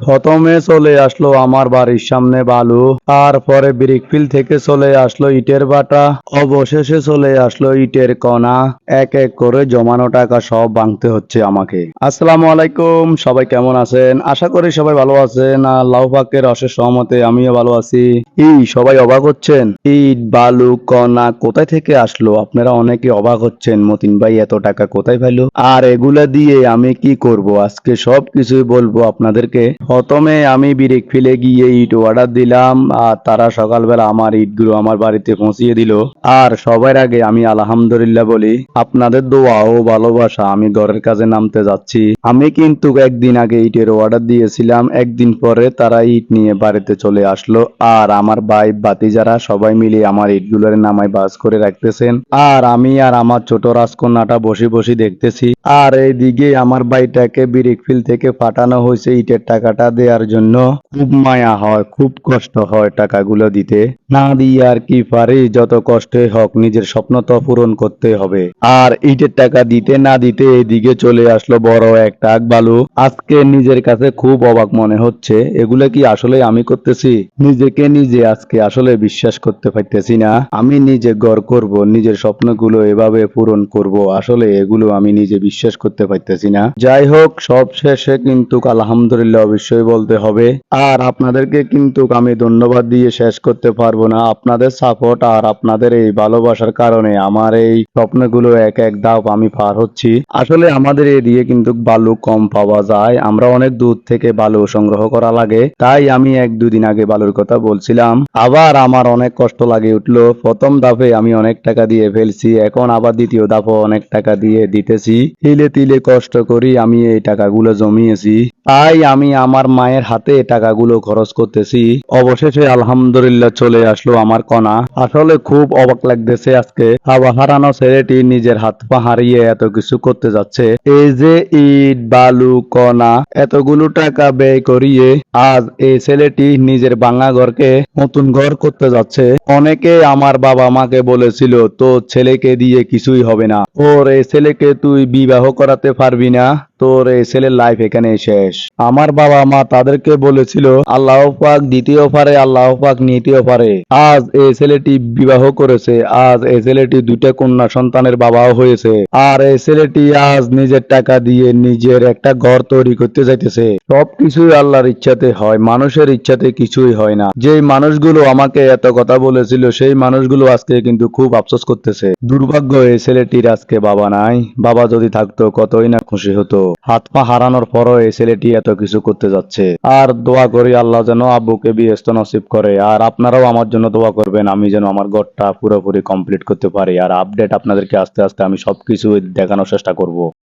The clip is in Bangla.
প্রথমে চলে আসলো আমার বাড়ির সামনে বালু, তারপরে ব্রিকফিল থেকে চলে আসলো ইটের বাটা, অবশেষে চলে আসলো ইটের কণা। এক এক করে জমানো টাকা সব ভাঙতে হচ্ছে আমাকে। আসসালামু আলাইকুম, সবাই কেমন আছেন? আশা করি সবাই ভালো আছেন। আল্লাহ পাকের অশেষ সহমতে আমিও ভালো আছি। এই, সবাই অবাক হচ্ছেন? ইট, বালু, কণা কোথায় থেকে আসলো? আপনারা অনেকে অবাক হচ্ছেন, মতিন ভাই এত টাকা কোথায় পাইলো আর এগুলা দিয়ে আমি কি করব? আজকে সব কিছুই বলব আপনাদেরকে। প্রথমে আমি বিরেক ফেলে গিয়ে ইট অর্ডার দিলাম, আর তারা সকালবেলা আমার ইটগুলো আমার বাড়িতে পৌঁছিয়ে দিল। আর সবার আগে আমি আলহামদুলিল্লাহ বলি, আপনাদের দোয়া ও ভালোবাসা আমি ঘরের কাজে নামতে যাচ্ছি। আমি কিন্তু একদিন আগে ইটের অর্ডার দিয়েছিলাম, একদিন পরে তারা ইট নিয়ে বাড়িতে চলে আসলো। আর আমার ভাই বাতি যারা সবাই মিলে আমার ইটগুলোর নামায় বাস করে রাখতেছেন। আর আমি আর আমার ছোট রাজকন্যাটা বসে বসে দেখতেছি। আর এইদিকে আমার ভাইটাকে বিরিকফিল থেকে পাঠানো হয়েছে ইটের টাকাটা দেওয়ার জন্য খুব মায়া হয়, খুব কষ্ট হয় টাকাগুলো দিতে। না দিয়ে আর কি পারি, যত কষ্টই হোক নিজের স্বপ্ন তো পূরণ করতে হবে। আর ইটের টাকা দিতে না দিতে এদিকে চলে আসলো বড় একটা বালু আজকে নিজের কাছে খুব অবাক মনে হচ্ছে, এগুলো কি আসলে আমি করতেছি? নিজেকে নিজে আজকে আসলে বিশ্বাস করতে পারতেছি না। আমি নিজে গড় করব, নিজের স্বপ্নগুলো এভাবে পূরণ করব, আসলে এগুলো আমি নিজে বিশ্বাস করতে পারতেছি না। যাই হোক, সব শেষে কিন্তু আলহামদুলিল্লাহ অবশ্যই বলতে হবে। আর আপনাদেরকে কিন্তু আমি ধন্যবাদ দিয়ে শেষ করতে পারব না। আপনাদের সাপোর্ট আর আপনাদের এই ভালোবাসার কারণে আমার এই স্বপ্নগুলো এক এক ধাপ আমি পার হচ্ছি। আসলে আমাদের এদিকে কিন্তু বালু কম পাওয়া যায়। আমরা অনেক দূর থেকে বালু সংগ্রহ করা লাগে। তাই আমি এক দুদিন আগে বালুর কথা বলছিলাম। আবার আমার অনেক কষ্ট লাগে উঠল। প্রথম ধাপে আমি অনেক টাকা দিয়ে ফেলছি। এখন আবার দ্বিতীয় ধাপও অনেক টাকা দিয়ে দিতেছি। তিলে তিলে কষ্ট করি আমি এই টাকাগুলো জমিয়েছি। তাই আমি আমার মায়ের হাতে টাকাগুলো খরচ করতেছি। অবশেষে আলহামদুলিল্লাহ চলে আসলো আমার কণা। আসলে খুব অবাক লাগতেছে আজকে। হাওয়া হারানো ছেলেটি নিজের হাত পা হারিয়ে এত কিছু করতে যাচ্ছে। এই যে ইট, বালু, কণা, এতগুলো টাকা ব্যয় করিয়ে আজ এই ছেলেটি নিজের বাঙা ঘরকে নতুন ঘর করতে যাচ্ছে। অনেকে আমার বাবা মাকে বলেছিল তো ছেলেকে দিয়ে কিছুই হবে না। ওর এই ছেলেকে তুই বিবাহ করাতে পারবি না। তোর এই ছেলের লাইফ এখানে শেষ। আমার বাবা মা তাদেরকে বলেছিল, আল্লাহ পাক দ্বিতীয় পারে, আল্লাহ পাক নিতেও পারে। আজ এই ছেলেটি বিবাহ করেছে, আজ এই ছেলেটি দুইটা কন্যা সন্তানের বাবাও হয়েছে। আর এই ছেলেটি আজ নিজের টাকা দিয়ে নিজের একটা ঘর তৈরি করতে যাইতেছে। সবকিছুই আল্লাহর ইচ্ছাতে হয়, মানুষের ইচ্ছাতে কিছুই হয় না। যেই মানুষগুলো আমাকে এত কথা বলেছিল, সেই মানুষগুলো আজকে কিন্তু খুব আফসোস করতেছে। দুর্ভাগ্য এই ছেলেটির আজকে বাবা নাই। বাবা যদি থাকতো, কতই না খুশি হতো। হাত পা হারানোর পরও এই ছেলেটি এত কিছু করতে যাচ্ছে। আর দোয়া করি আল্লাহ যেন আব্বুকে বিয়েস্ত নসিব করে, আর আপনারাও আমার জন্য দোয়া করবেন, আমি যেন আমার ঘরটা পুরোপুরি কমপ্লিট করতে পারি। আর আপডেট আপনাদেরকে আস্তে আস্তে আমি সবকিছু দেখানোর চেষ্টা করব।